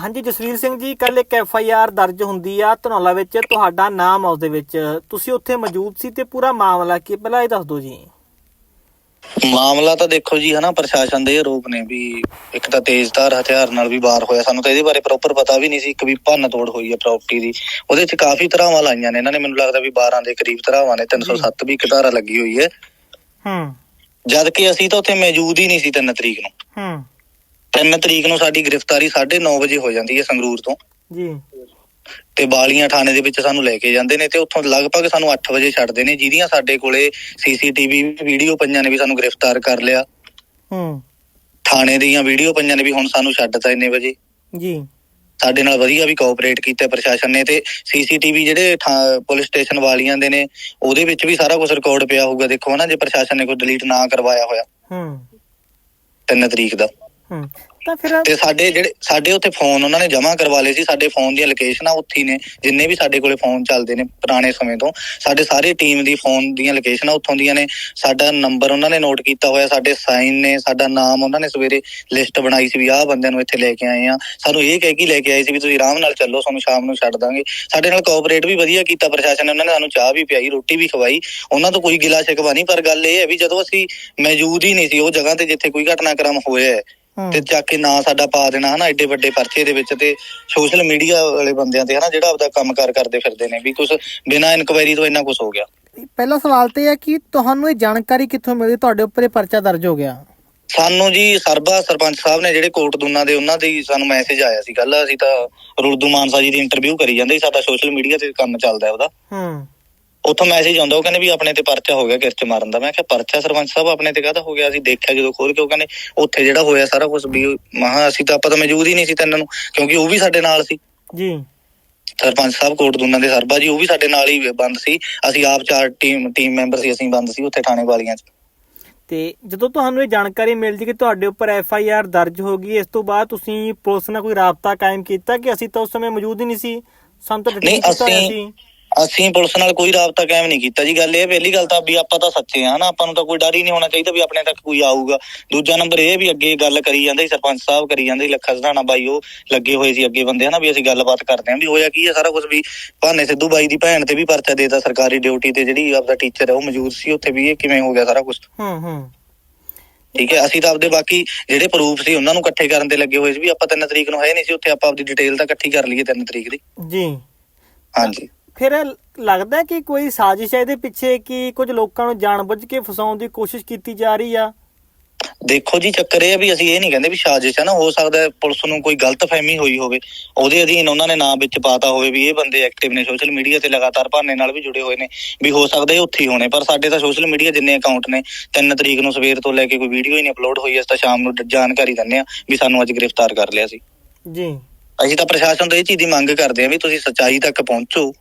ਹਾਂਜੀ ਜਸਵੀਰ ਸਿੰਘ ਜੀ ਕੱਲ ਇੱਕ ਐਫ ਆਈ ਆਰ ਦਰਜ ਹੁੰਦੀ ਆ ਧਨੌਲਾ ਵਿੱਚ ਤੁਹਾਡਾ ਨਾਮ ਆ ਉਸ ਦੇ ਵਿੱਚ। ਤੁਸੀਂ ਉੱਥੇ ਮੌਜੂਦ ਸੀ ਤੇ ਪੂਰਾ ਮਾਮਲਾ ਕੀ? ਪਹਿਲਾਂ ਇਹ ਦੱਸ ਦਿਓ ਜੀ। ਮਾਮਲਾ ਤਾਂ ਦੇਖੋ ਜੀ ਹਨਾ ਪ੍ਰਸ਼ਾਸਨ ਦੇ ਆਰੋਪ ਨੇ ਵੀ ਇੱਕ ਤਾਂ ਤੇਜ਼ਧਾਰ ਹਥਿਆਰ ਨਾਲ ਵੀ ਵਾਰ ਹੋਇਆ। ਸਾਨੂੰ ਤਾਂ ਇਹਦੇ ਬਾਰੇ ਪ੍ਰੋਪਰ ਪਤਾ ਵੀ ਨਹੀਂ ਸੀ ਇੱਕ ਵੀ ਭੰਨ ਤੋੜ ਹੋਈ ਹੈ ਪ੍ਰਾਪਰਟੀ ਦੀ। ਉਹਦੇ 'ਚ ਕਾਫੀ ਧਰਾਵਾਂ ਲਾਈਆਂ ਨੇ। ਇਹਨਾਂ ਨੇ ਮੈਨੂੰ ਲੱਗਦਾ ਵੀ 12 ਦੇ ਕਰੀਬ ਧਰਾਵਾਂ ਨੇ 307 ਵੀ ਇੱਕ ਧਾਰਾ ਲੱਗੀ ਹੋਈ ਹੈ। ਹੂੰ। ਜਦ ਕਿ ਅਸੀਂ ਤਾਂ ਉੱਥੇ ਮੌਜੂਦ ਹੀ ਨਹੀਂ ਸੀ 3 ਤਰੀਕ ਨੂੰ। ਹੂੰ। 3 ਤਰੀਕ ਨੂੰ ਸਾਡੀ ਗ੍ਰਿਫਤਾਰੀ 9:30 ਵਜੇ ਹੋ ਜਾਂਦੀ ਹੈ ਸੰਗਰੂਰ ਤੋਂ। ਜੀ। ਤੇ ਬਾਲੀਆਂ ਥਾਣੇ ਦੇ ਵਿੱਚ ਸਾਨੂੰ ਲੈ ਕੇ ਜਾਂਦੇ ਨੇ ਤੇ ਉੱਥੋਂ ਲਗਭਗ ਸਾਨੂੰ 8 ਵਜੇ ਛੱਡਦੇ ਨੇ ਜਿਹਦੀਆਂ ਸਾਡੇ ਕੋਲੇ ਸੀਸੀਟੀਵੀ ਵੀਡੀਓ ਪਈਆਂ ਨੇ ਵੀ ਸਾਨੂੰ ਗ੍ਰਿਫਤਾਰ ਕਰ ਲਿਆ। ਹੂੰ। ਥਾਣੇ ਦੀਆਂ ਵੀਡੀਓ ਪਈਆਂ ਨੇ ਵੀ ਹੁਣ ਸਾਨੂੰ ਛੱਡਤਾ ਇੰਨੇ ਵਜੇ। ਜੀ। ਸਾਡੇ ਨਾਲ ਵਧੀਆ ਵੀ ਕੋਆਪਰੇਟ ਕੀਤਾ ਪ੍ਰਸ਼ਾਸਨ ਨੇ ਤੇ ਸੀਸੀਟੀਵੀ ਜਿਹੜੇ ਪੁਲਿਸ ਸਟੇਸ਼ਨ ਵਾਲੀਆਂ ਦੇ ਨੇ ਉਹਦੇ ਵਿੱਚ ਵੀ ਸਾਰਾ ਕੁਝ ਰਿਕਾਰਡ ਪਿਆ ਹੋਊਗਾ। ਦੇਖੋ ਨਾ ਜੇ ਪ੍ਰਸ਼ਾਸਨ ਨੇ ਕੋਈ ਡਿਲੀਟ ਨਾ ਕਰਵਾਇਆ ਹੋਇਆ। ਹੂੰ। 3 ਤਰੀਕ ਦਾ। ਹੂੰ, ਤਾਂ ਫਿਰ ਤੇ ਸਾਡੇ ਜਿਹੜੇ, ਸਾਡੇ ਉੱਥੇ ਫੋਨ ਉਹਨਾਂ ਨੇ ਜਮ੍ਹਾਂ ਕਰਵਾ ਲਏ ਸੀ, ਸਾਡੇ ਫੋਨ ਦੀਆਂ ਲੋਕੇਸ਼ਨਾਂ ਉੱਥੇ ਨੇ, ਜਿੰਨੇ ਵੀ ਸਾਡੇ ਕੋਲੇ ਫੋਨ ਚੱਲਦੇ ਨੇ ਪੁਰਾਣੇ ਸਮੇਂ ਤੋਂ, ਸਾਡੇ ਸਾਰੇ ਟੀਮ ਦੀ ਫੋਨ ਦੀਆਂ ਲੋਕੇਸ਼ਨਾਂ ਉੱਥੋਂ ਦੀਆਂ ਨੇ, ਸਾਡਾ ਨੰਬਰ ਉਹਨਾਂ ਨੇ ਨੋਟ ਕੀਤਾ ਹੋਇਆ, ਸਾਡੇ ਸਾਈਨ ਨੇ, ਸਾਡਾ ਨਾਮ ਉਹਨਾਂ ਨੇ ਸਵੇਰੇ ਲਿਸਟ ਬਣਾਈ ਸੀ ਵੀ ਆਹ ਬੰਦਿਆਂ ਨੂੰ ਇੱਥੇ ਲੈ ਕੇ ਆਏ ਆ ਸਾਨੂੰ ਇਹ ਕਹਿ ਕੇ ਲੈ ਕੇ ਆਏ ਸੀ ਵੀ ਤੁਸੀਂ ਆਰਾਮ ਨਾਲ ਚੱਲੋ, ਸਾਨੂੰ ਸ਼ਾਮ ਨੂੰ ਛੱਡ ਦਾਂਗੇ। ਸਾਡੇ ਨਾਲ ਕੋਆਪਰੇਟ ਵੀ ਵਧੀਆ ਕੀਤਾ ਪ੍ਰਸ਼ਾਸਨ ਨੇ, ਉਹਨਾਂ ਨੇ ਸਾਨੂੰ ਚਾਹ ਵੀ ਪਿਆਈ, ਰੋਟੀ ਵੀ ਖਵਾਈ। ਉਹਨਾਂ ਤੋਂ ਕੋਈ ਗਿਲਾ ਸ਼ਿਕਵਾ ਨਹੀਂ, ਪਰ ਗੱਲ ਇਹ ਹੈ ਵੀ ਜਦੋਂ ਅਸੀਂ ਮੌਜੂਦ ਹੀ ਨਹੀਂ ਸੀ, ਉਹ ਜਗ੍ਹਾ ਤੇ ਜਿੱਥੇ ਕੋਈ ਘਟਨਾਕ੍ਰਮ ਹੋਇਆ ਹੈ ਤੇ ਚੱਕ ਕੇ ਨਾਂ ਸਾਡਾ ਪਾ ਦੇਣਾ ਹਨਾ ਐਡੇ ਵੱਡੇ ਪਰਚੇ ਦੇ ਵਿੱਚ ਤੇ ਸੋਸ਼ਲ ਮੀਡੀਆ ਵਾਲੇ ਬੰਦਿਆਂ ਤੇ ਹਨਾ ਜਿਹੜਾ ਆਪਦਾ ਕੰਮਕਾਰ ਕਰਦੇ ਫਿਰਦੇ ਨੇ ਵੀ ਕੁਝ ਬਿਨਾਂ ਇਨਕੁਆਇਰੀ ਤੋਂ ਇੰਨਾ ਕੁਝ ਹੋ ਗਿਆ। ਪਹਿਲਾ ਸਵਾਲ ਤੇ ਹੈ ਕਿ ਤੁਹਾਨੂੰ ਇਹ ਜਾਣਕਾਰੀ ਕਿੱਥੋਂ ਮਿਲੀ? ਤੁਹਾਡੇ ਉੱਪਰ ਇਹ ਪਰਚਾ ਦਰਜ ਹੋ ਗਿਆ। ਸਾਨੂੰ ਜੀ ਸਰਬਾ ਸਰਪੰਚ ਸਾਹਿਬ ਨੇ ਜਿਹੜੇ ਕੋਟ ਦੁਨਾ ਦੇ ਉਹਨਾਂ ਦੇ ਸਾਨੂੰ ਮੈਸੇਜ ਆਇਆ ਸੀ। ਕੱਲ ਅਸੀਂ ਤਾਂ ਰੁਲਦੂ ਮਾਨਸਾ ਜੀ ਦੀ ਇੰਟਰਵਿਊ ਕਰੀ ਜਾਂਦੇ ਸੀ ਸਾਡਾ ਸੋਸ਼ਲ ਮੀਡੀਆ ਤੇ ਕੰਮ ਚੱਲਦਾ ਹੈ ਉਹਦਾ। ਹੂੰ। ਉੱਥੋਂ ਮੈਸੇਜ ਆਉਂਦਾ ਉਹ ਕਹਿੰਦੇ ਵੀ ਆਪਣੇ ਤੇ ਪਰਚਾ ਹੋ ਗਿਆ ਕਿਰਚ ਮਾਰਨ ਦਾ। ਮੈਂ ਕਿਹਾ ਪਰਚਾ ਸਰਪੰਚ ਸਾਹਿਬ ਆਪਣੇ ਤੇ ਕਾਹਦਾ ਹੋ ਗਿਆ? ਅਸੀਂ ਦੇਖਿਆ ਜਦੋਂ ਖੋਲ ਕੇ ਉਹ ਕਹਿੰਦੇ ਉੱਥੇ ਜਿਹੜਾ ਹੋਇਆ ਸਾਰਾ ਕੁਝ ਵੀ ਮਹਾ ਅਸੀਂ ਤਾਂ ਆਪਾਂ ਤਾਂ ਮੌਜੂਦ ਹੀ ਨਹੀਂ ਸੀ ਤੈਨਾਂ ਨੂੰ ਕਿਉਂਕਿ ਉਹ ਵੀ ਸਾਡੇ ਨਾਲ ਸੀ। ਜੀ। ਸਰਪੰਚ ਸਾਹਿਬ ਕੋਟ ਦੁਨਾ ਦੇ ਸਰਬਾ ਜੀ ਉਹ ਵੀ ਸਾਡੇ ਨਾਲ ਹੀ ਬੰਦ ਸੀ। ਅਸੀਂ ਆਪ ਚਾਰ ਟੀਮ ਟੀਮ ਮੈਂਬਰ ਸੀ ਅਸੀਂ ਬੰਦ ਸੀ ਉੱਥੇ ਥਾਣੇ ਵਾਲੀਆਂ 'ਚ। ਤੇ ਜਦੋਂ ਤੁਹਾਨੂੰ ਇਹ ਜਾਣਕਾਰੀ ਮਿਲਦੀ ਕਿ ਤੁਹਾਡੇ ਉੱਪਰ ਐਫ ਆਈ ਆਰ ਦਰਜ ਹੋ ਗਈ ਇਸ ਤੋਂ ਬਾਅਦ ਤੁਸੀਂ ਪੁਲਿਸ ਨਾਲ ਕੋਈ ਰਾਬਤਾ ਕਾਇਮ ਕੀਤਾ ਕਿ ਅਸੀਂ ਤਾਂ ਉਸ ਸਮੇਂ ਮੌਜੂਦ ਹੀ ਨਹੀਂ ਸੀ? ਸਾਨੂੰ ਤਾਂ ਨਹੀਂ, ਅਸੀਂ- ਸੀ। ਅਸੀਂ ਪੁਲਿਸ ਨਾਲ ਕੋਈ ਰਾਬਤਾ ਕਾਇਮ ਨਹੀਂ ਕੀਤਾ ਜੀ। ਗੱਲ ਇਹ ਪਹਿਲੀ ਗੱਲ ਤਾਂ ਵੀ ਆਪਾਂ ਤਾਂ ਸੱਚੇ ਆ ਨਾ ਆਪਾਂ ਨੂੰ ਤਾਂ ਕੋਈ ਡਰ ਹੀ ਨਹੀਂ ਹੋਣਾ ਚਾਹੀਦਾ ਵੀ ਆਪਣੇ ਤੱਕ ਕੋਈ ਆਊਗਾ। ਦੂਜਾ ਨੰਬਰ ਇਹ ਵੀ ਅੱਗੇ ਗੱਲ ਕਰੀ ਜਾਂਦੇ ਸੀ ਸਰਪੰਚ ਸਾਹਿਬ ਕਰੀ ਜਾਂਦੇ ਸੀ ਲੱਖਾ ਸਧਾਣਾ ਬਾਈ ਉਹ ਲੱਗੇ ਹੋਏ ਸੀ ਅੱਗੇ ਬੰਦੇ ਹਨਾ ਵੀ ਅਸੀਂ ਗੱਲਬਾਤ ਕਰਦੇ ਆਂ ਵੀ ਹੋਇਆ ਕੀ ਹੈ ਸਾਰਾ ਕੁਝ ਵੀ। ਭਾਨੇ ਸਿੱਧੂ ਬਾਈ ਦੀ ਭੈਣ ਤੇ ਵੀ ਪਰਚਾ ਦੇਤਾ ਸਰਕਾਰੀ ਡਿਊਟੀ ਤੇ ਜਿਹੜੀ ਆਪਦਾ ਟੀਚਰ ਹੈ ਉਹ ਮੌਜੂਦ ਸੀ ਉੱਥੇ ਵੀ ਇਹ ਕਿਵੇਂ ਹੋ ਗਿਆ ਸਾਰਾ ਕੁਝ ਹੂੰ ਹੂੰ। ਠੀਕ ਹੈ ਅਸੀਂ ਤਾਂ ਆਪਦੇ ਬਾਕੀ ਜਿਹੜੇ ਪ੍ਰੂਫ ਸੀ ਉਹਨਾਂ ਨੂੰ ਇਕੱਠੇ ਕਰਨ ਤੇ ਲੱਗੇ ਹੋਏ ਸੀ ਵੀ ਆਪਾਂ 3 ਤਰੀਕ ਨੂੰ ਹੈ ਨਹੀਂ ਸੀ ਉੱਥੇ ਆਪਾਂ ਆਪਦੀ ਡਿਟੇਲ ਤਾਂ ਇਕੱਠੀ ਕਰ ਲਈਏ 3 ਤਰੀਕ ਦੀ। ਜੀ। ਹਾਂਜੀ। ਫਿਰ ਲੱਗਦਾ ਕਿ ਕੋਈ ਸਾਜ਼ਿਸ਼ ਹੈ ਇਹਦੇ ਪਿੱਛੇ ਕਿ ਕੁਝ ਲੋਕਾਂ ਨੂੰ ਜਾਣਬੁੱਝ ਕੇ ਫਸਾਉਣ ਦੀ ਕੋਸ਼ਿਸ਼ ਕੀਤੀ ਜਾ ਰਹੀ ਆ? ਦੇਖੋ ਜੀ ਚੱਕਰ ਇਹ ਆ ਵੀ ਅਸੀਂ ਇਹ ਨਹੀਂ ਕਹਿੰਦੇ ਵੀ ਸਾਜ਼ਿਸ਼ ਹੈ ਨਾ ਹੋ ਸਕਦਾ ਹੈ ਪੁਲਿਸ ਨੂੰ ਕੋਈ ਗਲਤਫਹਿਮੀ ਹੋਈ ਹੋਵੇ। ਉਹਦੇ ਅਧੀਨ ਉਹਨਾਂ ਨੇ ਨਾਂ ਵਿੱਚ ਪਾਤਾ ਹੋਵੇ ਵੀ ਇਹ ਬੰਦੇ ਐਕਟਿਵ ਨੇ ਸੋਸ਼ਲ ਮੀਡੀਆ ਤੇ ਲਗਾਤਾਰ ਭਾਨੇ ਨਾਲ ਵੀ ਜੁੜੇ ਹੋਏ ਨੇ ਵੀ ਹੋ ਸਕਦਾ ਇਹ ਉੱਥੇ ਹੀ ਹੋਣੇ। ਪਰ ਸਾਡੇ ਤਾਂ ਸੋਸ਼ਲ ਮੀਡੀਆ ਜਿੰਨੇ ਅਕਾਊਂਟ ਨੇ 3 ਤਰੀਕ ਨੂੰ ਸਵੇਰ ਤੋਂ ਲੈ ਕੇ ਕੋਈ ਵੀਡੀਓ ਹੀ ਨਹੀਂ ਅਪਲੋਡ ਹੋਈ ਅਸੀਂ ਤਾਂ ਸ਼ਾਮ ਨੂੰ ਜਾਣਕਾਰੀ ਦਿੰਦੇ ਆ ਵੀ ਸਾਨੂੰ ਅੱਜ ਗ੍ਰਿਫਤਾਰ ਕਰ ਲਿਆ ਸੀ। ਜੀ। ਅਸੀਂ ਤਾਂ ਪ੍ਰਸ਼ਾਸਨ ਤੋਂ ਇਹ ਚੀਜ਼ ਦੀ ਮੰਗ ਕਰਦੇ ਆ ਵੀ ਤੁਸੀਂ ਸੱਚਾਈ ਤੱਕ ਪਹੁੰਚੋ।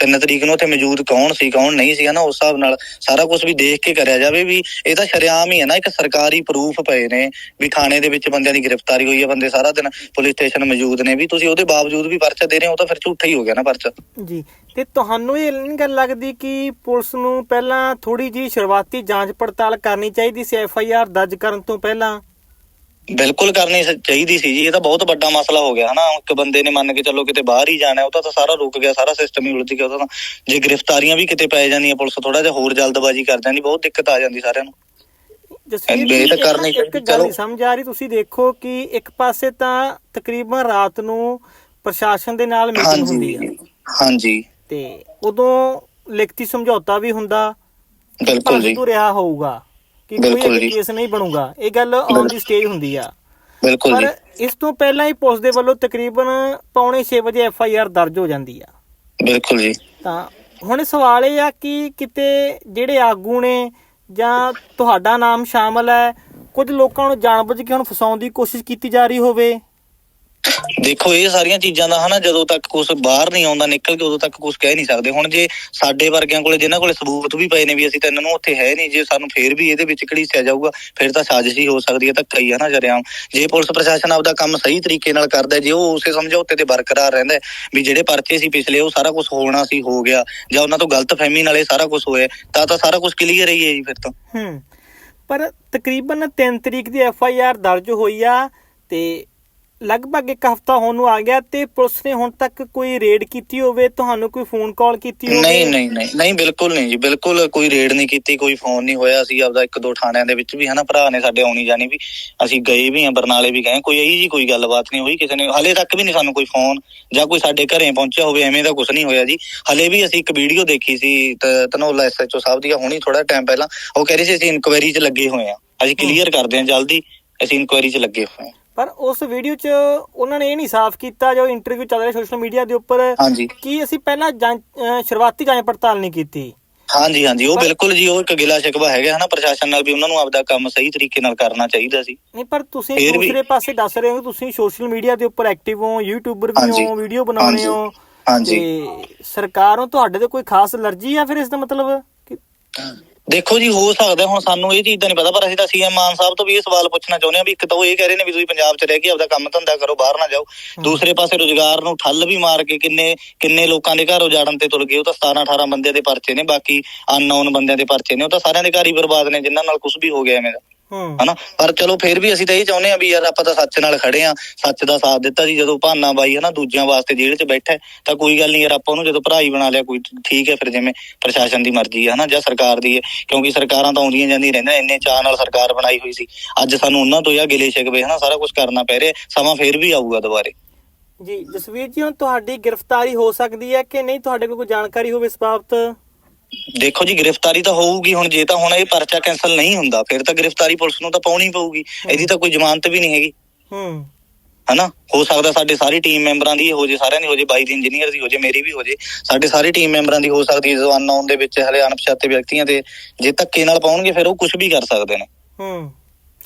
3 ਤਰੀਕ ਨੂੰ ਉੱਥੇ ਮੌਜੂਦ ਕੌਣ ਸੀ, ਕੌਣ ਨਹੀਂ ਸੀ ਨਾ ਉਸ ਹਿਸਾਬ ਨਾਲ ਸਾਰਾ ਕੁਝ ਵੀ ਦੇਖ ਕੇ ਕਰਿਆ ਜਾਵੇ ਵੀ ਇਹ ਤਾਂ ਸ਼ਰੇਆਮ ਹੀ ਹੈ ਨਾ, ਇੱਕ ਸਰਕਾਰੀ ਪ੍ਰੂਫ ਪਏ ਨੇ ਵੀ ਥਾਣੇ ਦੇ ਵਿੱਚ ਬੰਦਿਆਂ ਦੀ ਗ੍ਰਿਫਤਾਰੀ ਹੋਈ ਹੈ, ਬੰਦੇ ਸਾਰਾ ਦਿਨ ਪੁਲਿਸ ਸਟੇਸ਼ਨ ਮੌਜੂਦ ਨੇ ਵੀ, ਤੁਸੀਂ ਉਹਦੇ ਬਾਵਜੂਦ ਵੀ ਪਰਚਾ ਦੇ ਰਹੇ ਹੋ ਤਾਂ ਫਿਰ ਝੂਠਾ ਹੀ ਹੋ ਗਿਆ ਨਾ ਪਰਚਾ। ਜੀ, ਤੇ ਤੁਹਾਨੂੰ ਇਹ ਨਹੀਂ ਗੱਲ ਲੱਗਦੀ ਕਿ ਪੁਲਿਸ ਨੂੰ ਪਹਿਲਾਂ ਥੋੜੀ ਜੀ ਸ਼ੁਰੂਆਤੀ ਜਾਂਚ ਪੜਤਾਲ ਕਰਨੀ ਚਾਹੀਦੀ ਸੀ ਐਫ ਆਈ ਆਰ ਦਰਜ ਕਰਨ ਤੋਂ ਪਹਿਲਾਂ? ਬਿਲਕੁਲ ਕਰਨੀ ਚਾਹੀਦੀ ਸੀ ਜੀ ਇਹ ਤਾਂ ਬਹੁਤ ਵੱਡਾ ਮਸਲਾ ਹੋ ਗਿਆ ਹਨਾ? ਇੱਕ ਬੰਦੇ ਨੇ ਮੰਨ ਕੇ ਚੱਲੋ ਕਿਤੇ ਬਾਹਰ ਹੀ ਜਾਣਾ ਉਹਦਾ ਤਾਂ ਸਾਰਾ ਰੁਕ ਗਿਆ ਸਾਰਾ ਸਿਸਟਮ ਹੀ ਉਲਝ ਗਿਆ ਉਹਦਾ ਤਾਂ ਜੇ ਗ੍ਰਿਫਤਾਰੀਆਂ ਵੀ ਕਿਤੇ ਪੈ ਜਾਂਦੀਆਂ ਪੁਲਿਸ ਥੋੜਾ ਜਿਹਾ ਹੋਰ ਜਲਦਬਾਜ਼ੀ ਕਰ ਜਾਂਦੀ ਬਹੁਤ ਦਿੱਕਤ ਆ ਜਾਂਦੀ ਸਾਰਿਆਂ ਨੂੰ। ਜਸਵੀਰ ਇਹ ਜੀ ਇੱਕ- ਕਰਨੀ ਇੱਕ ਚਾਹੀਦੀ, ਗੱਲ। ਨਹੀਂ ਸਮਝ ਆ ਰਹੀ ਤੁਸੀਂ ਦੇਖੋ ਕਿ ਇੱਕ ਪਾਸੇ ਤਾਂ ਤਕਰੀਬਨ ਰਾਤ ਨੂੰ ਪ੍ਰਸ਼ਾਸਨ ਦੇ ਨਾਲ ਮੀਟਿੰਗ ਹੁੰਦੀ ਆ। ਹਾਂਜੀ। ਤੇ ਉਦੋਂ ਲਿਖਤੀ ਸਮਝੌਤਾ ਵੀ ਹੁੰਦਾ ਬਿਲਕੁਲ ਜੀ। ਰਿਹਾ ਹੋਊਗਾ। ਕਿ ਕੋਈ ਬਿਲਕੁਲ ਅੱਗੇ ਜੀ। ਕੇਸ ਨਹੀਂ ਬਣੂਗਾ। ਇਹ ਗੱਲ ਔਨ ਦੀ ਸਟੇਜ ਹੁੰਦੀ ਆ। ਬਿਲਕੁਲ ਜੀ। ਪਰ ਇਸ ਤੋਂ ਪਹਿਲਾਂ ਹੀ ਪੁਲਿਸ ਦੇ ਵੱਲੋਂ ਤਕਰੀਬਨ ਪੌਣੇ 6 ਵਜੇ ਐਫ ਆਈ ਆਰ ਦਰਜ ਹੋ ਜਾਂਦੀ ਆ। ਬਿਲਕੁਲ ਜੀ। ਤਾਂ ਹੁਣ ਸਵਾਲ ਇਹ ਆ ਕਿ ਕਿਤੇ ਜਿਹੜੇ ਆਗੂ ਨੇ ਜਾਂ ਤੁਹਾਡਾ ਨਾਮ ਸ਼ਾਮਲ ਹੈ ਕੁਝ ਲੋਕਾਂ ਨੂੰ ਜਾਣਬੁੱਝ ਕੇ ਹੁਣ ਫਸਾਉਣ ਦੀ ਕੋਸ਼ਿਸ਼ ਕੀਤੀ ਜਾ ਰਹੀ ਹੋਵੇ? ਦੇਖੋ, ਇਹ ਸਾਰੀਆਂ ਚੀਜ਼ਾਂ ਦਾ ਹਨਾ, ਜਦੋਂ ਤੱਕ ਕੁਝ ਬਾਹਰ ਨਹੀਂ ਆਉਂਦਾ, ਨਿਕਲ ਕੇ ਉਦੋਂ ਤੱਕ ਕੁਝ ਕਹਿ ਨਹੀਂ ਸਕਦੇ। ਹੁਣ ਜੇ ਸਾਡੇ ਵਰਗਿਆਂ ਕੋਲੇ, ਜਿਨ੍ਹਾਂ ਕੋਲੇ ਸਬੂਤ ਵੀ ਪਏ ਨੇ ਵੀ ਅਸੀਂ ਤਾਂ ਇਹਨਾਂ ਨੂੰ ਉੱਥੇ ਹੈ ਨਹੀਂ, ਜੇ ਸਾਨੂੰ ਫੇਰ ਵੀ ਇਹਦੇ ਵਿੱਚ ਘੜੀਸਿਆ ਜਾਊਗਾ, ਫਿਰ ਤਾਂ ਸਾਜ਼ਿਸ਼ ਹੀ ਹੋ ਸਕਦੀ ਹੈ, ਧੱਕਾ ਹੀ ਹੈ ਜਰਿਆਮ। ਜੇ ਪੁਲਿਸ ਪ੍ਰਸ਼ਾਸਨ ਆਪਦਾ ਕੰਮ ਸਹੀ ਤਰੀਕੇ ਨਾਲ ਕਰਦਾ, ਜੇ ਉਹ ਉਸੇ ਸਮਝੌਤੇ ਤੇ ਬਰਕਰਾਰ ਰਹਿੰਦਾ ਵੀ ਜਿਹੜੇ ਪਰਚੇ ਸੀ ਪਿਛਲੇ, ਉਹ ਸਾਰਾ ਕੁਝ ਹੋਣਾ ਸੀ, ਹੋ ਗਿਆ, ਜਾਂ ਉਹਨਾਂ ਤੋਂ ਗਲਤਫਹਿਮੀ ਨਾਲ ਇਹ ਸਾਰਾ ਕੁਝ ਹੋਇਆ, ਤਾਂ ਤਾਂ ਸਾਰਾ ਕੁਝ ਕਲੀਅਰ ਹੀ ਹੈ ਜੀ ਫਿਰ ਤਾਂ। ਹੂੰ, ਪਰ ਤਕਰੀਬਨ 3 ਤਰੀਕ ਦੀ ਐਫ ਆਈ ਆਰ ਦਰਜ ਹੋਈ ਆ, ਤੇ ਲਗਭਗ ਇੱਕ ਹਫਤਾ ਹੋਣ ਨੂੰ ਆ ਗਿਆ ਤੇ ਪੁਲਿਸ ਨੇ ਹੁਣ ਤੱਕ ਕੋਈ ਰੇਡ ਕੀਤੀ ਹੋਵੇ ਤੁਹਾਨੂੰ ਕੋਈ ਫੋਨ ਕਾਲ ਕੀਤੀ ਹੋਵੇ? ਨਹੀਂ ਨਹੀਂ ਨਹੀਂ ਨਹੀਂ ਬਿਲਕੁਲ ਨਹੀਂ ਜੀ ਬਿਲਕੁਲ ਕੋਈ ਰੇਡ ਨਹੀਂ ਕੀਤੀ ਕੋਈ ਫੋਨ ਨਹੀਂ ਹੋਇਆ। ਅਸੀਂ ਆਪਦਾ ਇੱਕ ਦੋ ਥਾਣਿਆਂ ਦੇ ਵਿੱਚ ਵੀ ਹਨਾ ਭਰਾ ਨੇ ਸਾਡੇ ਆਉਣੀ ਜਾਣੀ ਵੀ ਅਸੀਂ ਗਏ ਵੀ ਆ ਬਰਨਾਲੇ ਵੀ ਗਏ। ਕੋਈ ਇਹੀ ਜੀ ਕੋਈ ਗੱਲਬਾਤ ਨਹੀਂ ਹੋਈ ਕਿਸੇ ਨੇ ਹਲੇ ਤੱਕ ਵੀ ਨਹੀਂ ਸਾਨੂੰ ਕੋਈ ਫੋਨ ਜਾਂ ਕੋਈ ਸਾਡੇ ਘਰੇ ਪਹੁੰਚਿਆ ਹੋਵੇ ਐਵੇਂ ਦਾ ਕੁਝ ਨਹੀਂ ਹੋਇਆ ਜੀ। ਹਲੇ ਵੀ ਅਸੀਂ ਇੱਕ ਵੀਡੀਓ ਦੇਖੀ ਸੀ ਤ- ਧਨੌਲਾ ਐਸਐਚਓ ਸਾਹਿਬ ਦੀ ਹੁਣੀ ਥੋੜਾ ਟਾਈਮ ਪਹਿਲਾਂ। ਉਹ ਕਹਿ ਰਹੇ ਸੀ ਅਸੀਂ ਇਨਕੁਆਇਰੀ 'ਚ ਲੱਗੇ ਹੋਏ ਆ ਅਸੀਂ ਕਲੀਅਰ ਕਰਦੇ ਹਾਂ ਜਲਦੀ ਅਸੀਂ ਇਨਕੁਆਇਰੀ 'ਚ ਲੱਗੇ ਹੋਏ ਆ ਪਰ ਉਸ ਵੀਡੀਓ 'ਚ ਉਹਨਾਂ ਨੇ ਇਹ ਨਹੀਂ ਸਾਫ਼ ਕੀਤਾ ਜੋ ਇੰਟਰਵਿਊ ਚੱਲ ਰਿਹਾ ਸੋਸ਼ਲ ਮੀਡੀਆ ਦੇ ਉੱਪਰ ਹਾਂਜੀ ਕਿ ਅਸੀਂ ਪਹਿਲਾਂ ਸ਼ੁਰੂਆਤੀ ਜਾਂਚ ਪੜਤਾਲ ਨਹੀਂ ਕੀਤੀ ਹਾਂਜੀ ਹਾਂਜੀ ਉਹ ਬਿਲਕੁਲ ਜੀ ਉਹ ਇੱਕ ਗਿਲਾ ਸ਼ਿਕਵਾ ਹੈਗਾ ਹਨਾ ਪ੍ਰਸ਼ਾਸਨ ਨਾਲ ਵੀ ਉਹਨਾਂ ਨੂੰ ਆਪਦਾ ਕੰਮ ਸਹੀ ਤਰੀਕੇ ਨਾਲ ਕਰਨਾ ਚਾਹੀਦਾ ਸੀ ਨਹੀਂ ਪਰ ਤੁਸੀਂ ਦੂਸਰੇ ਪਾਸੇ ਦੱਸ ਰਹੇ ਹੋ ਕਿ ਤੁਸੀਂ ਸੋਸ਼ਲ ਮੀਡੀਆ ਦੇ ਉੱਪਰ ਐਕਟਿਵ ਹੋ ਯੂਟਿਊਬਰ ਵੀ। ਹੋ ਵੀਡੀਓ ਬਣਾਉਂਦੇ। ਹੋ ਹਾਂਜੀ ਸਰਕਾਰ ਤੁਹਾਡੇ ਤੇ ਕੋਈ ਖਾਸ ਅਲਰਜੀ ਆ ਫਿਰ ਇਸ ਦਾ ਮਤਲਬ ਕਿ- ਦੇਖੋ ਜੀ ਹੋ ਸਕਦਾ ਹੁਣ ਸਾਨੂੰ ਇਹ ਚੀਜ਼ ਦਾ ਨਹੀਂ ਪਤਾ ਪਰ ਅਸੀਂ ਤਾਂ ਸੀਐਮ ਮਾਨ ਸਾਹਿਬ ਤੋਂ ਵੀ ਇਹ ਸਵਾਲ ਪੁੱਛਣਾ ਚਾਹੁੰਦੇ ਹਾਂ ਵੀ ਇੱਕ ਤਾਂ ਉਹ ਇਹ ਕਹਿ ਰਹੇ ਨੇ ਵੀ ਤੁਸੀਂ ਪੰਜਾਬ 'ਚ ਰਹਿ ਕੇ ਆਪਦਾ ਕੰਮ ਧੰਦਾ ਕਰੋ ਬਾਹਰ ਨਾ ਜਾਓ। ਦੂਸਰੇ ਪਾਸੇ ਰੋਜ਼ਗਾਰ ਨੂੰ ਠੱਲ ਵੀ ਮਾਰ ਕੇ ਕਿੰਨੇ ਕਿੰਨੇ ਲੋਕਾਂ ਦੇ ਘਰ ਉਜਾੜਨ ਤੇ ਤੁਲ ਗਏ ਉਹ ਤਾਂ 17 18 ਬੰਦਿਆਂ ਦੇ ਪਰਚੇ ਨੇ ਬਾਕੀ ਅਨਨੋਨ ਬੰਦਿਆਂ ਦੇ ਪਰਚੇ ਨੇ ਉਹ ਤਾਂ ਸਾਰਿਆਂ ਦੇ ਘਰ ਹੀ ਬਰਬਾਦ ਨੇ ਜਿਨ੍ਹਾਂ ਨਾਲ ਕੁਝ ਵੀ ਹੋ ਗਿਆ ਐਵੇਂ ਦਾ। ਹੂੰ ਹਨਾ? ਪਰ ਚਲੋ ਫੇਰ ਵੀ ਅਸੀਂ ਤਾਂ ਇਹ ਚਾਹੁੰਦੇ ਆ ਵੀ ਯਾਰ ਆਪਾਂ ਤਾਂ ਸੱਚ ਨਾਲ ਖੜੇ ਆ ਸੱਚ ਦਾ ਸਾਥ ਦਿੱਤਾ ਜੀ ਜਦੋਂ ਭਾਨਾ ਬਾਈ ਹਨਾ ਦੂਜਿਆਂ ਵਾਸਤੇ ਜੇਲ੍ਹ 'ਚ ਬੈਠਾ ਤਾਂ ਕੋਈ ਗੱਲ ਨਹੀਂ ਯਾਰ ਆਪਾਂ ਉਹਨੂੰ ਜਦੋਂ ਭਰਾ ਹੀ ਬਣਾ ਲਿਆ ਕੋਈ ਠੀਕ ਹੈ ਫਿਰ ਜਿਵੇਂ ਪ੍ਰਸ਼ਾਸਨ ਦੀ ਮਰਜ਼ੀ ਹੈ ਹਨਾ ਜਾਂ ਸਰਕਾਰ ਦੀ ਹੈ ਕਿਉਂਕਿ ਸਰਕਾਰਾਂ ਤਾਂ ਆਉਂਦੀਆਂ ਜਾਂਦੀਆਂ ਰਹਿੰਦੀਆਂ ਇੰਨੇ ਚਾਅ ਨਾਲ ਸਰਕਾਰ ਬਣਾਈ ਹੋਈ ਸੀ। ਅੱਜ ਸਾਨੂੰ ਉਹਨਾਂ ਤੋਂ ਜਾਂ ਗਿਲੇ ਸ਼ਿਕਵੇ ਹਨਾ ਸਾਰਾ ਕੁਝ ਕਰਨਾ ਪੈ ਰਿਹਾ ਸਮਾਂ ਫੇਰ ਵੀ ਆਊਗਾ ਦੁਬਾਰੇ। ਜੀ ਜਸਵੀਰ ਜੀ ਹੁਣ ਤੁਹਾਡੀ ਗ੍ਰਿਫਤਾਰੀ ਹੋ ਸਕਦੀ ਹੈ ਕਿ ਨਹੀਂ? ਤੁਹਾਡੇ ਕੋਲ ਕੋਈ ਜਾਣਕਾਰੀ ਹੋਵੇ ਇਸ ਬਾਬਤ? ਦੇਖੋ ਜੀ ਗ੍ਰਿਫਤਾਰੀ ਤਾਂ ਹੋਊਗੀ ਹੁਣ ਜੇ ਤਾਂ ਹੁਣ ਇਹ ਪਰਚਾ ਕੈਨਸਲ ਨਹੀਂ ਹੁੰਦਾ ਫਿਰ ਤਾਂ ਗ੍ਰਿਫਤਾਰੀ ਪੁਲਿਸ ਨੂੰ ਤਾਂ ਪਾਉਣੀ ਪਊਗੀ। ਇਹਦੀ ਤਾਂ ਕੋਈ ਜ਼ਮਾਨਤ ਵੀ ਨਹੀਂ ਹੈਗੀ। ਹੂੰ। ਹਨਾ? ਹੋ ਸਕਦਾ ਸਾਡੇ ਸਾਰੀ ਟੀਮ ਮੈਂਬਰਾਂ ਦੀ ਹੋ ਜੇ ਸਾਰਿਆਂ ਦੀ ਹੋ ਜੇ ਬਾਈ ਦੀ ਇੰਜੀਨੀਅਰ ਦੀ ਹੋ ਜੇ ਮੇਰੀ ਵੀ ਹੋ ਜੇ। ਸਾਡੇ ਸਾਰੀ ਟੀਮ ਮੈਂਬਰਾਂ ਦੀ ਹੋ ਸਕਦੀ ਹੈ ਜਵਾਨ ਦੇ ਵਿੱਚ ਹਲੇ ਅਣਪਛਾਤੇ ਵਿਅਕਤੀਆਂ ਦੇ। ਜੇ ਧੱਕੇ ਨਾਲ ਪਾਉਣਗੇ ਫਿਰ ਉਹ ਕੁਝ ਵੀ ਕਰ ਸਕਦੇ ਨੇ। ਹੂੰ।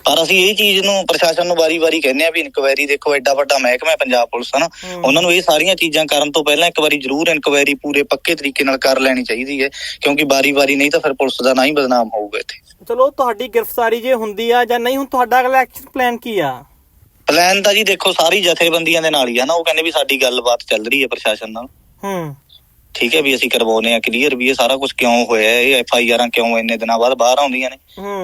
ਪਰ ਅਸੀਂ ਇਹ ਚੀਜ਼ ਨੂੰ ਪ੍ਰਸ਼ਾਸਨ ਨੂੰ ਵਾਰੀ-ਵਾਰੀ ਕਹਿੰਦੇ ਆ ਵੀ ਇਨਕੁਆਇਰੀ ਦੇਖੋ ਐਡਾ ਵੱਡਾ ਮਹਿਕਮਾ ਹੈ ਪੰਜਾਬ ਪੁਲਿਸ ਹਨਾ। ਉਹਨਾਂ ਨੂੰ ਇਹ ਸਾਰੀਆਂ ਚੀਜ਼ਾਂ ਕਰਨ ਤੋਂ ਪਹਿਲਾਂ ਇੱਕ ਵਾਰੀ ਜ਼ਰੂਰ ਇਨਕੁਆਇਰੀ ਪੂਰੇ ਪੱਕੇ ਤਰੀਕੇ ਨਾਲ ਕਰ ਲੈਣੀ ਚਾਹੀਦੀ ਹੈ ਕਿਉਂਕਿ ਵਾਰੀ-ਵਾਰੀ ਨਹੀਂ ਤਾਂ ਫਿਰ ਪੁਲਿਸ ਦਾ ਨਾ ਹੀ ਬਦਨਾਮ ਹੋਊਗਾ ਇੱਥੇ। ਚਲੋ ਤੁਹਾਡੀ ਗ੍ਰਿਫਤਾਰੀ ਜੇ ਹੁੰਦੀ ਆ ਜਾਂ ਨਹੀਂ ਹੁਣ ਤੁਹਾਡਾ ਅਗਲਾ ਐਕਸ਼ਨ ਪਲਾਨ ਕੀ ਆ? ਪਲਾਨ ਤਾਂ ਜੀ ਦੇਖੋ ਸਾਰੀ ਜਥੇਬੰਦੀਆਂ ਦੇ ਨਾਲ ਹੀ ਆ ਨਾ ਉਹ ਕਹਿੰਦੇ ਵੀ ਸਾਡੀ ਗੱਲਬਾਤ ਚੱਲ ਰਹੀ ਹੈ ਪ੍ਰਸ਼ਾਸਨ ਨਾਲ। ਹੂੰ। ਠੀਕ ਹੈ ਵੀ ਅਸੀਂ ਕਰਵਾਉਨੇ ਆ ਕਲੀਅਰ ਵੀ ਇਹ ਸਾਰਾ ਕੁਝ ਕਿਉਂ ਹੋਇਆ ਇਹ ਐਫ ਆਈ ਆਰਾਂ ਕਿਉਂ ਇੰਨੇ ਦਿਨਾਂ ਬਾਅਦ ਬਾਹਰ ਆਉਂਦੀਆਂ ਨੇ?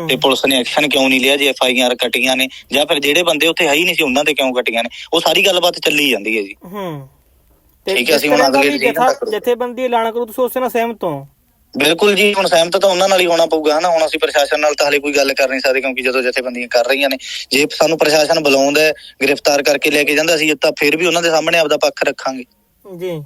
ਤੇ ਪੁਲਿਸ ਨੇ ਐਕਸ਼ਨ ਕਿਉਂ ਨਹੀਂ ਲਿਆ ਜੇ ਐਫ ਆਈ ਆਰ ਕੱਟੀਆਂ ਨੇ? ਜਾਂ ਫਿਰ ਜਿਹੜੇ ਬੰਦੇ ਉੱਥੇ ਹੈ ਹੀ ਨਹੀਂ ਸੀ ਉਹਨਾਂ ਤੇ ਕਿਉਂ ਕੱਟੀਆਂ ਨੇ? ਉਹ ਸਾਰੀ ਗੱਲਬਾਤ ਚੱਲੀ ਜਾਂਦੀ ਹੈ ਜੀ। ਹੂੰ। ਠੀਕ ਹੈ, ਅਸੀਂ ਹੁਣ ਅਗਲੇ ਜਥੇਬੰਦੀ ਐਲਾਨ ਕਰੂ ਤੁਸੀਂ ਉਸ ਨਾਲ ਸਹਿਮਤ ਹੋ? ਬਿਲਕੁਲ ਜੀ ਹੁਣ ਸਹਿਮਤ ਤਾਂ ਉਹਨਾਂ ਨਾਲ ਹੀ ਹੋਣਾ ਪਊਗਾ ਹਨਾ? ਹੁਣ ਅਸੀਂ ਪ੍ਰਸ਼ਾਸਨ ਨਾਲ ਤਾਂ ਹਲੇ ਕੋਈ ਗੱਲ ਕਰ ਨਹੀਂ ਸਕਦੇ ਕਿਉਂਕਿ ਜਦੋਂ ਜਥੇਬੰਦੀਆਂ ਕਰ ਰਹੀਆਂ ਨੇ ਜੇ ਸਾਨੂੰ ਪ੍ਰਸ਼ਾਸਨ ਬੁਲਾਉਂਦਾ ਹੈ, ਗ੍ਰਿਫਤਾਰ ਕਰਕੇ ਲੈ ਕੇ ਜਾਂਦਾ ਅਸੀਂ ਤਾਂ ਫਿਰ ਵੀ ਉਹਨਾਂ ਦੇ ਸਾਹਮਣੇ ਆਪਦਾ ਪੱਖ ਰੱਖਾਂਗੇ। ਜੀ।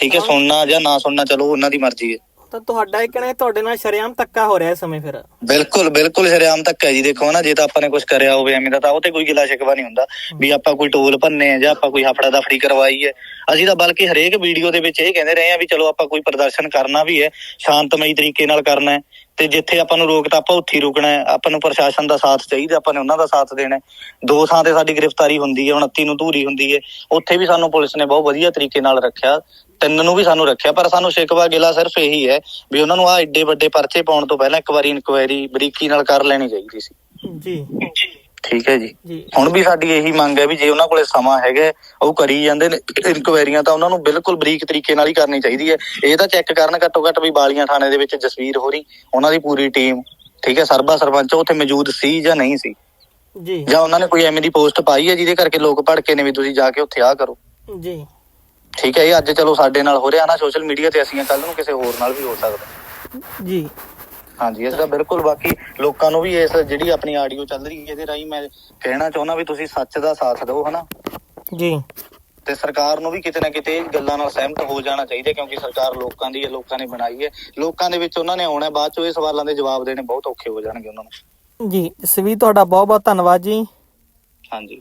ਠੀਕ ਹੈ। ਸੁਣਨਾ ਜਾਂ ਨਾ ਸੁਣਨਾ ਚਲੋ ਉਹਨਾਂ ਦੀ ਮਰਜ਼ੀ ਹੈ ਤਾਂ ਤੁਹਾਡਾ ਇਹ ਕਹਿਣਾ ਹੈ ਤੁਹਾਡੇ ਨਾਲ ਸ਼ਰੇਆਮ ਧੱਕਾ ਹੋ ਰਿਹਾ ਇਸ ਸਮੇਂ ਫਿਰ ਬਿਲਕੁਲ ਬਿਲਕੁਲ ਸ਼ਰਿਆਮ ਤੱਕ ਹੈ ਜੀ ਦੇਖੋ ਨਾ ਜੇ ਤਾਂ ਆਪਾਂ ਨੇ ਕੁਝ ਕਰਿਆ ਹੋਵੇ ਐਵੇਂ ਦਾ ਤਾਂ ਉਹ ਤੇ ਕੋਈ ਗਿਲਾ ਸ਼ਿਕਵਾ ਨਹੀਂ ਹੁੰਦਾ ਵੀ ਆਪਾਂ ਕੋਈ ਟੋਲ ਭੰਨੇ ਆ ਜਾਂ ਆਪਾਂ ਕੋਈ ਹਫੜਾ ਦਫੜੀ ਕਰਵਾਈ ਹੈ। ਅਸੀਂ ਤਾਂ ਬਲਕਿ ਹਰੇਕ ਵੀਡੀਓ ਦੇ ਵਿੱਚ ਇਹ ਕਹਿੰਦੇ ਰਹੇ ਆ ਵੀ ਚਲੋ ਆਪਾਂ ਕੋਈ ਪ੍ਰਦਰਸ਼ਨ ਕਰਨਾ ਵੀ ਹੈ ਸ਼ਾਂਤਮਈ ਤਰੀਕੇ ਨਾਲ ਕਰਨਾ ਹੈ ਤੇ ਜਿੱਥੇ ਆਪਾਂ ਨੂੰ ਰੋਕਤਾ ਆਪਾਂ ਉੱਥੇ ਰੁਕਣਾ ਹੈ। ਆਪਾਂ ਨੂੰ ਪ੍ਰਸ਼ਾਸਨ ਦਾ ਸਾਥ ਚਾਹੀਦਾ ਆਪਾਂ ਨੇ ਉਹਨਾਂ ਦਾ ਸਾਥ ਦੇਣਾ ਦੋ ਥਾਂ ਤੇ ਸਾਡੀ ਗ੍ਰਿਫਤਾਰੀ ਹੁੰਦੀ ਹੈ 29 ਨੂੰ ਧੂਰੀ ਹੁੰਦੀ ਹੈ। ਉੱਥੇ ਵੀ ਸਾਨੂੰ ਪੁਲਿਸ ਨੇ ਬਹੁਤ ਵਧੀਆ ਤਰੀਕੇ ਨਾਲ ਰੱਖਿਆ ਤਿੰਨ ਨੂੰ ਵੀ ਸਾਨੂੰ ਰੱਖਿਆ ਪਰ ਸਾਨੂੰ ਸ਼ਿਕਵਾ ਗਿਲਾ ਸਿਰਫ ਇਹੀ ਹੈ ਵੀ ਉਹਨਾਂ ਨੂੰ ਆ ਐਡੇ ਵੱਡੇ ਪਰਚੇ ਪਾਉਣ ਤੋਂ ਪਹਿਲਾਂ ਇੱਕ ਵਾਰੀ ਇਨਕੁਆਇਰੀ ਬਰੀਕੀ ਨਾਲ ਕਰ ਲੈਣੀ ਚਾਹੀਦੀ ਸੀ। ਜੀ। ਠੀਕ ਹੈ ਜੀ। ਜੀ। ਹੁਣ ਵੀ ਸਾਡੀ ਇਹੀ ਮੰਗ ਹੈ ਵੀ ਜੇ ਉਹਨਾਂ ਕੋਲੇ ਸਮਾਂ ਹੈਗਾ ਉਹ ਕਰੀ ਜਾਂਦੇ ਨੇ ਇਨਕੁਆਇਰੀਆਂ ਤਾਂ ਉਹਨਾਂ ਨੂੰ ਬਿਲਕੁਲ ਬਰੀਕ ਤਰੀਕੇ ਨਾਲ ਹੀ ਕਰਨੀ ਚਾਹੀਦੀ ਹੈ। ਇਹ ਤਾਂ ਚੈੱਕ ਕਰਨ ਘੱਟੋ ਘੱਟ ਵੀ ਬਾਲੀਆਂ ਥਾਣੇ ਦੇ ਵਿੱਚ ਜਸਵੀਰ ਹੋਰੀ ਉਹਨਾਂ ਦੀ ਪੂਰੀ ਟੀਮ ਠੀਕ ਹੈ ਸਰਬਾ ਸਰਪੰਚ ਉੱਥੇ ਮੌਜੂਦ ਸੀ ਜਾਂ ਨਹੀਂ ਸੀ? ਜੀ। ਜਾਂ ਉਹਨਾਂ ਨੇ ਕੋਈ ਐਵੇਂ ਦੀ ਪੋਸਟ ਪਾਈ ਹੈ ਜਿਹਦੇ ਕਰਕੇ ਲੋਕ ਭੜਕੇ ਨੇ ਵੀ ਤੁਸੀਂ ਜਾ ਕੇ ਉੱਥੇ ਆ ਕਰੋ? ਜੀ। ਠੀਕ ਹੈ ਇਹ ਅੱਜ ਚਲੋ ਸਾਡੇ ਨਾਲ ਹੋ ਰਿਹਾ ਨਾ ਸੋਸ਼ਲ ਮੀਡੀਆ ਤੇ ਅਸੀਂ ਕੱਲ ਨੂੰ ਕਿਸੇ ਹੋਰ ਨਾਲ ਵੀ ਹੋ ਸਕਦਾ। ਜੀ। ਹਾਂਜੀ ਇਸ ਦਾ ਬਿਲਕੁਲ ਬਾਕੀ ਲੋਕਾਂ ਨੂੰ ਵੀ ਇਸ ਜਿਹੜੀ ਆਪਣੀ ਆਡੀਓ ਚੱਲ ਰਹੀ ਹੈ ਇਹਦੇ ਰਾਹੀਂ ਮੈਂ ਕਹਿਣਾ ਚਾਹੁੰਦਾ ਵੀ ਤੁਸੀਂ ਸੱਚ ਦਾ ਸਾਥ ਦਿਓ ਹਨਾ? ਜੀ। ਤੇ ਸਰਕਾਰ ਨੂੰ ਵੀ ਕਿਤੇ ਨਾ ਕਿਤੇ ਇਹ ਗੱਲਾਂ ਨਾਲ ਸਹਿਮਤ ਹੋ ਜਾਣਾ ਚਾਹੀਦਾ ਕਿਉਂਕਿ ਸਰਕਾਰ ਲੋਕਾਂ ਦੀ ਹੈ ਲੋਕਾਂ ਨੇ ਬਣਾਈ ਹੈ। ਲੋਕਾਂ ਦੇ ਵਿੱਚ ਉਹਨਾਂ ਨੇ ਆਉਣਾ ਬਾਅਦ ਚੋਂ ਇਹ ਸਵਾਲਾਂ ਦੇ ਜਵਾਬ ਦੇਣੇ ਬਹੁਤ ਔਖੇ ਹੋ ਜਾਣਗੇ ਉਹਨਾਂ ਨੂੰ। ਜੀ ਜਸਵੀਰ ਤੁਹਾਡਾ ਬਹੁਤ ਬਹੁਤ ਧੰਨਵਾਦ ਜੀ। ਹਾਂਜੀ।